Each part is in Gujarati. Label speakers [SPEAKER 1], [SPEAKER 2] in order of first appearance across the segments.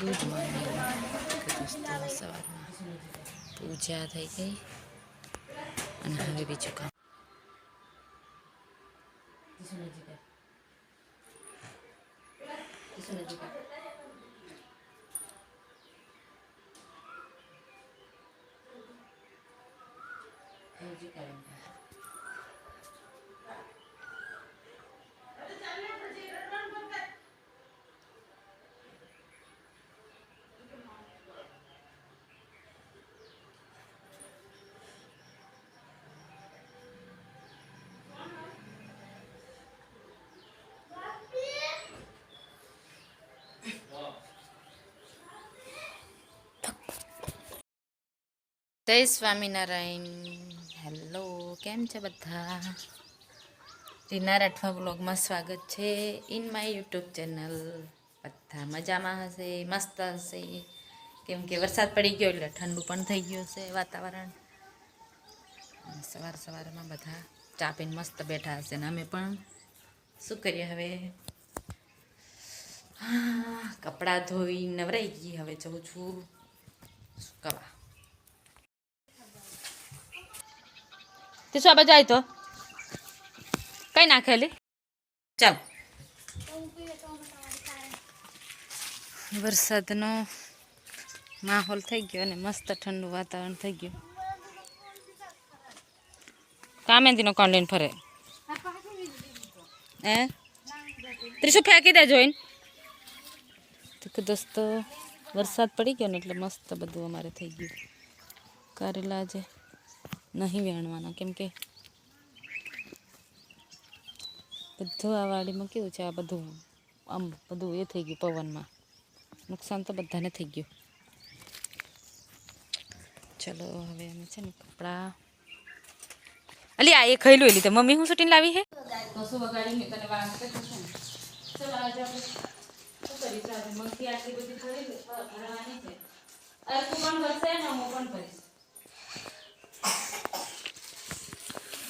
[SPEAKER 1] गुड मॉर्निंग पूजा थी गई हमें भी चुका का जय स्वामीनारायण हेलो केम छ बधा रीना राठवा ब्लॉग में स्वागत है इन मै यूट्यूब चैनल बधा मजा में हे मस्त हे केम के वरसाद पड़ गयो ए ठंडू पी गए वातावरण सवार सवार में बधा चा पी मस्त बैठा हे अमें शू कर कपड़ा धोई नवराई गई हमें जाऊँ छू कवा તે શું જાય તો કઈ નાખેલી ચાલ વરસાદનો માહોલ થઈ ગયો અને મસ્ત ઠંડુ વાતાવરણ થઈ ગયું કામેંદીનો કોણ લઈને ફરે એ ત્રીસું ફેંકી દે જોઈને તો કે દોસ્તો વરસાદ પડી ગયો ને એટલે મસ્ત બધું અમારે થઈ ગયું કરેલા આજે નહીં વેણવાના કેમકે બધું આ વાડીમાં કેવું છે આ બધું આમ બધું એ થઈ ગયું પવનમાં નુકસાન તો બધાને થઈ ગયું ચલો હવે અમે છે ને કપડાં અલી આ એ ખાઈ લો એલી તો મમ્મી હું સુટીને લાવી હે કરી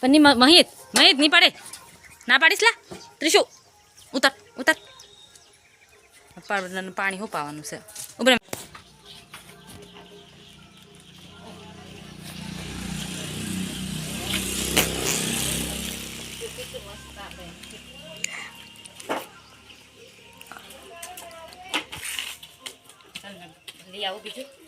[SPEAKER 1] पण नी महित महित नी पाडे ना पाडीसला त्रिशू ઉતર ઉતર પાડવાનું પાણી હું પાવાનું છે ઉભરે આવું બીજું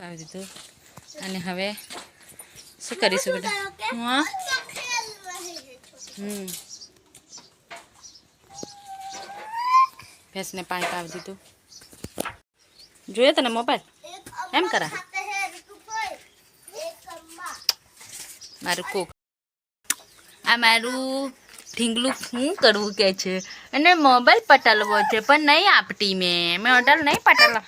[SPEAKER 1] આવી દીધું અને હવે શું કરીશું બેટા હમ ભેંસને પાણી પાવી દીધું જોઈએ તને મોબાઈલ એમ કરા મારું કોક આ મારું ઢીંગલું શું કરવું કે છે અને મોબાઈલ પટાલવો છે પણ નહીં આપતી મેં મેં ઓર્ડર નહીં પટાલવા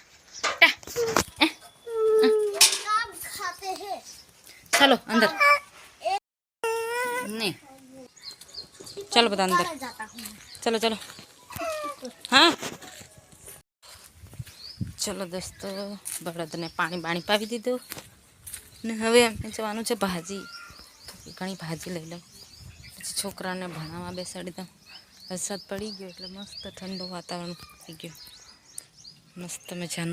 [SPEAKER 1] चलो अंदर नहीं चलो बता अंदर चलो चलो हाँ चलो दोस्तों बड़द ने पानी पानी पा दीद ने हमें जानू भाजी थोड़ी तो घनी भाजी लै लो पी छोक ने भाणा बेसाड़ी दू वरसाद पड़ गय मस्त ठंडो वातावरण थी गय मस्त मजा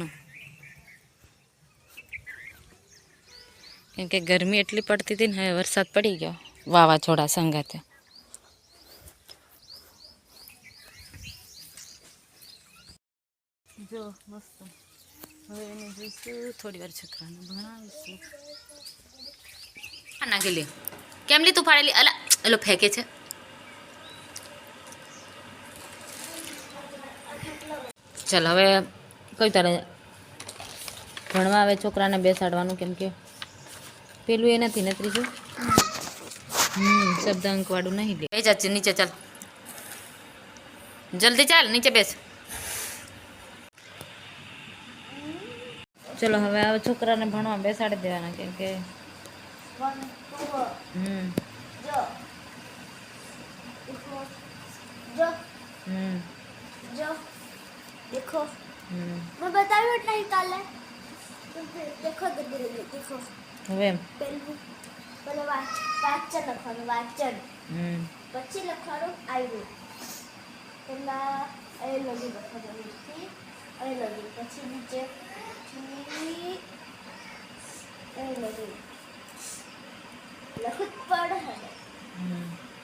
[SPEAKER 1] એ કે ગરમી એટલી પડતી થી ને વરસાદ પડી ગયો વાવા જોડા સંગાતે જો નસતું હવે એની જે સુ થોડીવાર છકવાનું ઘણું હશે ખાના ગેલે કેમલી તુફારેલી અલા અલો ફેકે છે ચાલ હવે કઈ તારે ઘણવા આવે છોકરાને બેસાડવાનું કેમ કે પેલું એ નથી ને ત્રીજું હમ શબ્દ અંકવાળું નહીં લે ચાચી નીચે ચાલ જલ્દી ચાલ નીચે બેસ ચલો હવે આ છોકરાને ભણવા બેસાડી દેવાના કેમ કે હમ હમ
[SPEAKER 2] देखो मैं बताऊँ इतना ही काला देखो देखो
[SPEAKER 1] હવે
[SPEAKER 2] વાંચન લખવાનું વાંચન પછી લખવાનું આવ્યું પેલા એ લગી લખવાનું લીટી એ લગી પછી નીચે એ લગી લખવું પડે